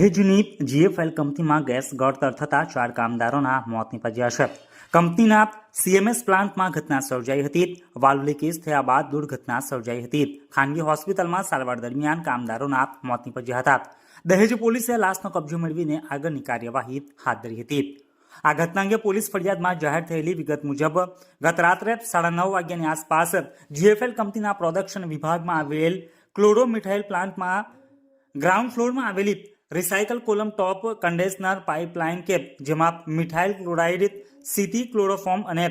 દહેજની GFL કંપનીમાં gas ગળતર થતાં ચાર કામદારોના મોત નીપજ્યા છે કંપનીના સીએમએસ પ્લાન્ટમાં ઘટના સર્જાઈ હતી વાલ્વ લીકેજ થયા બાદ દુર્ઘટના સર્જાઈ હતી ખાનગી હોસ્પિટલમાં સારવાર દરમિયાન કામદારોના મોત નીપજ્યા હતા દહેજ પોલીસે લાશનો કબજો મેળવીને આગળની કાર્યવાહી હાથ ધરી હતી આ ઘટના અંગે પોલીસ ફરિયાદમાં જાહેર થયેલી વિગત મુજબ ગત રાત્રે સાડા નવ વાગ્યાની આસપાસ જીએફએલ કંપનીના પ્રોડક્શન વિભાગમાં આવેલ ક્લોરો મિથાઇલ પ્લાન્ટમાં ગ્રાઉન્ડ ફ્લોરમાં આવેલી recycle column top condenser pipeline કે જેમાં મિથાઇલ ક્લોરાઇડ સીટી ક્લોરોફોર્મ અને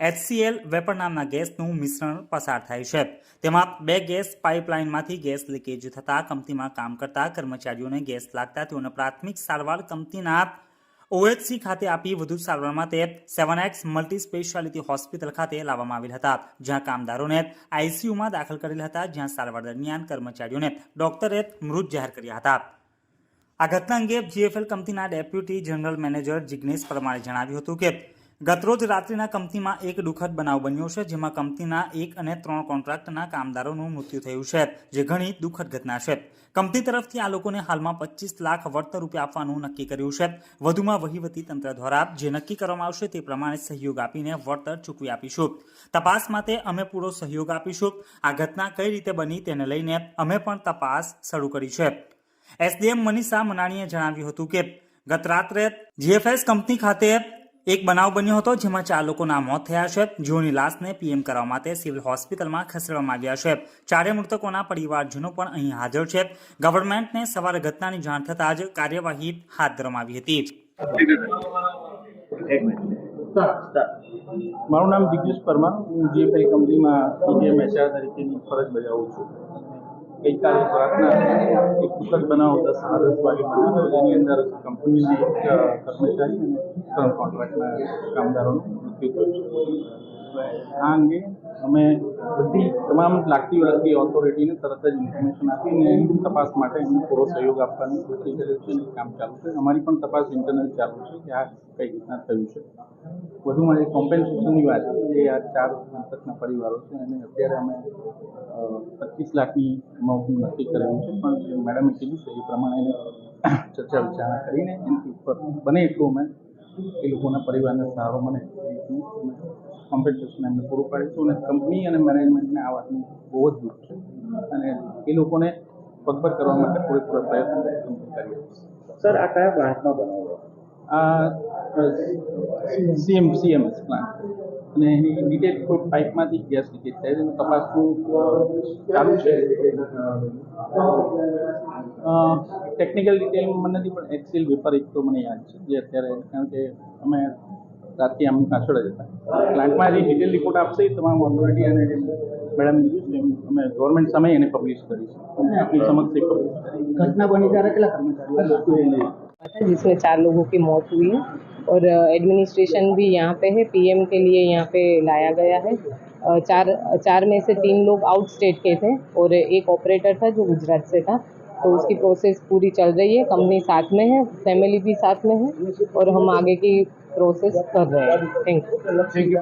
એચસીએલ વેપર નામના ગેસનું મિશ્રણ પસાર થાય છે. તેમાં બે ગેસ પાઇપલાઇનમાંથી ગેસ લીકેજ થતાં કંપનીમાં કામ કરતા કર્મચારીઓને ગેસ લાગતા તેઓને પ્રાથમિક સારવાર કંપનીના ઓએચસી ખાતે આપી વધુ સારવાર માટે seven X multi speciality hospital ખાતે લાવવામાં આવેલ હતા, જ્યાં કામદારોને આઈસીયુમાં દાખલ કરેલ હતા, જ્યાં સારવાર દરમિયાન કર્મચારીઓને ડોક્ટરે મૃત જાહેર કર્યા હતા. આ ઘટના અંગે જીએફએલ કંપનીના ડેપ્યુટી જનરલ મેનેજર જિગ્નેશ પરમારે જણાવ્યું હતું કે, ગતરોજ રાત્રિના કંપનીમાં એક દુઃખદ બનાવ બન્યો છે, જેમાં કંપનીના એક અને ત્રણ કોન્ટ્રાક્ટના કામદારોનું મૃત્યુ થયું છે, જે ઘણી દુઃખદ ઘટના છે. કંપની તરફથી આ લોકોને હાલમાં પચીસ લાખ વળતર રૂપિયા આપવાનું નક્કી કર્યું છે. વધુમાં વહીવટી તંત્ર દ્વારા જે નક્કી કરવામાં આવશે તે પ્રમાણે સહયોગ આપીને વળતર ચૂકવી આપીશું. તપાસ માટે અમે પૂરો સહયોગ આપીશું. આ ઘટના કઈ રીતે બની તેને લઈને અમે પણ તપાસ શરૂ કરી છે. એસડીએમ મનીષા મનાણીએ જણાવ્યું હતું કે, ગત રાત્રે જીએફએસ કંપની ખાતે એક બનાવ બન્યો હતો જેમાં ચાર લોકોના મોત થયા છે. જેઓની લાશને પીએમ કરવા માટે સિવિલ હોસ્પિટલમાં ખસેડવામાં આવ્યા છે. ચારે મૃતકોના પરિવારજનો પણ અહીં હાજર છે. ગવર્મેન્ટને સવારે ઘટનાની જાણ થતાં જ કાર્યવાહી હાથ ધરવામાં હતી. મારું નામ દિગ્વિજ પરમાર. હું જીએફઆઈ કંપનીમાં તરીકેની ફરજ બજાવું છું. ગઈકાલે રાતના એક દુઃખદ બનાવ દસ વાગે બન્યો જેની અંદર કંપનીની કર્મચારી અને ત્રણ કોન્ટ્રાક્ટના કામદારોનું મૃત્યુ થયું આ અંગે અમે બધી તમામ લાગતી વળગતી ઓથોરિટીને તરત જ ઇન્ફોર્મેશન આપીને તપાસ માટે એમને પૂરો સહયોગ આપવાની કોશિશ કરી છે અને કામ ચાલુ છે. અમારી પણ તપાસ ઇન્ટરનલ ચાલુ છે કે આ કઈ રીતના થયું છે. વધુમાં જે કોમ્પેન્સેશનની વાત છે જે આ ચાર મૃતકના પરિવારો છે અને અત્યારે અમે પચીસ લાખની અમાઉન્ટનું નક્કી કરેલું છે. પણ મેડમે કીધું છે એ પ્રમાણે ચર્ચા વિચારણા કરીને એની ઉપર બને એટલું અમે એ લોકોના પરિવારને સહારો મને કોમ્પિટિશન કોમ્પેન્સેશન એમને પૂરું પાડીશું અને કંપની અને મેનેજમેન્ટને આ વાતનું બહુ જ દુઃખ છે. અને એ લોકોને પગભર કરવા માટે પૂરેપૂરો પ્રયત્ન કરીએ સર આ કયા બ્રાન્ચમાં બનાવ્યો આ સીએમ સીએમએસ પ્લાન્ટ અને એની ડિટેલ કોઈ પાઇપમાંથી ગેસ લીકેજ થાય છે એનું તપાસનું અ, ચાલુ છે ટેકનિકલ ડિટેલ મને નથી પણ એક્સેલ વેપર એક તો મને યાદ છે જે અત્યારે કારણ કે અમે રાતથી આમની પાછળ જ હતા પ્લાન્ટમાં જે ડિટેલ રિપોર્ટ આપશે એ તમામ ઓથોરિટી અને જે મેડમ કીધું છે એમ અમે ગવર્મેન્ટ સામે એને પબ્લિશ કરીશું અને આપની સમક્ષ એ પબ્લિશ કરી ઘટના બની ત્યારે કેટલા કર્મચારીઓ था जिसमें चार लोगों की मौत हुई है और एडमिनिस्ट्रेशन भी यहाँ पे है। पीएम के लिए यहाँ पे लाया गया है। चार चार में से तीन लोग आउट स्टेट के थे और एक ऑपरेटर था जो गुजरात से था। तो उसकी प्रोसेस पूरी चल रही है। कंपनी साथ में है फैमिली भी साथ में है और हम आगे की प्रोसेस कर रहे हैं। Thank you